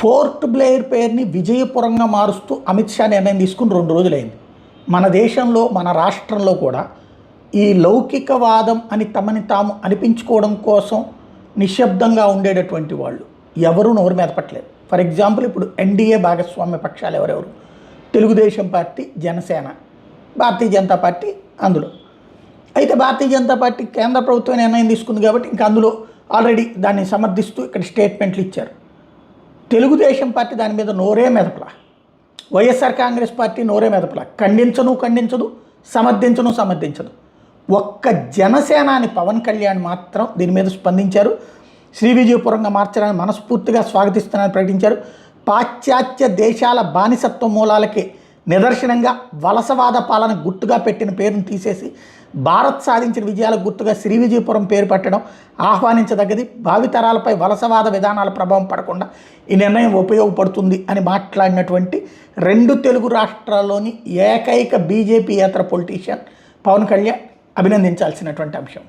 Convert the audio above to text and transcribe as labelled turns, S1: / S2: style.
S1: Port Blair పేరుని విజయపురంగా మారుస్తూ అమిత్ షా నిర్ణయం తీసుకుని రెండు రోజులైంది. మన దేశంలో మన రాష్ట్రంలో కూడా ఈ లౌకికవాదం అని తమని తాము అనిపించుకోవడం కోసం నిశ్శబ్దంగా ఉండేటటువంటి వాళ్ళు ఎవరూ నోరు మెదపట్లేదు ఫర్ ఎగ్జాంపుల్ ఇప్పుడు ఎన్డీఏ భాగస్వామ్య పక్షాలు ఎవరెవరు? తెలుగుదేశం పార్టీ జనసేన భారతీయ జనతా పార్టీ అందులో. అయితే భారతీయ జనతా పార్టీ కేంద్ర ప్రభుత్వం నిర్ణయం తీసుకుంది కాబట్టి ఇంకా అందులో ఆల్రెడీ దాన్ని సమర్థిస్తూ ఇక్కడ స్టేట్మెంట్లు ఇచ్చారు. తెలుగుదేశం పార్టీ దాని మీద నోరే మెదపలా. వైఎస్ఆర్ కాంగ్రెస్ పార్టీ నోరే మెదపలా. ఖండించను ఖండించదు సమర్థించను సమర్థించదు. ఒక్క జనసేనాని పవన్ కళ్యాణ్ మాత్రం దీని మీద స్పందించారు. శ్రీ విజయపురంగా మార్చడానికి మనస్ఫూర్తిగా స్వాగతిస్తున్నారని ప్రకటించారు. పాశ్చాత్య దేశాల బానిసత్వ మూలాలకి నిదర్శనంగా వలసవాద పాలన గుర్తుగా పెట్టిన పేరును తీసేసి భారత్ సాధించిన విజయాలకు గుర్తుగా శ్రీ విజయపురం పేరు పెట్టడం ఆహ్వానించదగ్గది. భావితరాలపై వలసవాద విధానాల ప్రభావం పడకుండా ఈ నిర్ణయం ఉపయోగపడుతుంది అని మాట్లాడినటువంటి రెండు తెలుగు రాష్ట్రాల్లోని ఏకైక బీజేపీ ఏతర పొలిటీషియన్ పవన్ కళ్యాణ్ అభినందించాల్సినటువంటి అంశం.